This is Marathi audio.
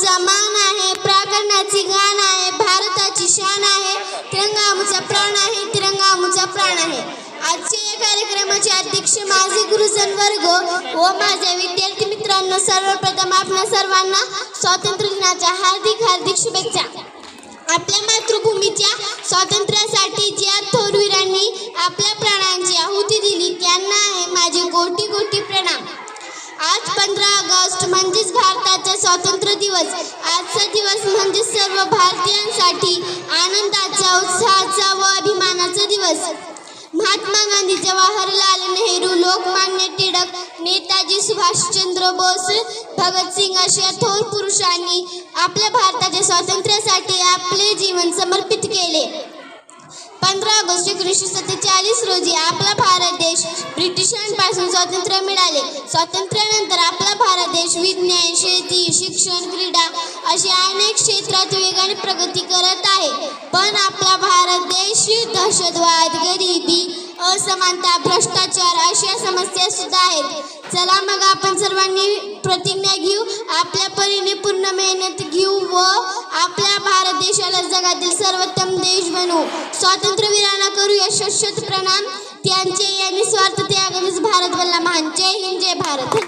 आमचा मान आहे प्राकरणाची गाण आहे भारताची शान आहे तिरंगा आमचा प्राण आहे तिरंगा आमचा प्राण आहे. आजच्या या कार्यक्रमाचे अध्यक्ष माझे गुरुजन वर्ग व माझ्या विद्यार्थी मित्रांनो सर्वप्रथम आपल्या सर्वांना स्वातंत्र्य दिनाच्या हार्दिक हार्दिक शुभेच्छा. आपल्या मातृभूमीच्या स्वातंत्र्यासाठी ज्या थोरवीरांनी आपल्या प्राणांची आहुती दिली त्यांना आहे माझे गोटी गोटी प्रणाम. आज पंधरा ऑगस्ट म्हणजेच भारताच्या स्वातंत्र्य दिवस. आजचा दिवस म्हणजे सर्व भारतीयांसाठी आनंदाचा उत्साहाचा व अभिमानाचा दिवस. महात्मा गांधी जवाहरलाल नेहरू लोकमान्य टिळक नेताजी सुभाषचंद्र बोस भगतसिंग अशा थोर पुरुषांनी आपल्या भारताच्या स्वातंत्र्यासाठी आपले जीवन समर्पित केले. पंधरा ऑगस्ट एकोणीसशे सत्तेचाळीस रोजी आपला भारत देश ब्रिटिशांपासून स्वातंत्र्य मिळाले. स्वातंत्र्यानंतर शिक्षण क्रीडा अशा अनेक क्षेत्रात वेगाने प्रगती करत आहे. पण आपला भारत देश दहशतवाद गरिबी असमानता भ्रष्टाचार अशा समस्या सुद्धा आहेत. चला मग आपण सर्वांनी प्रतिज्ञा घेऊ आपल्या परीने पूर्ण मेहनत घेऊ व आपल्या भारत देशाला जगातील सर्वोत्तम देश बनवू स्वातंत्र्यवीरांना करू यशस्वत प्रणाम. त्यांचे यांनी स्वार्थ त्यागानेच भारत बनला. महान. जय हिंद जय भारत.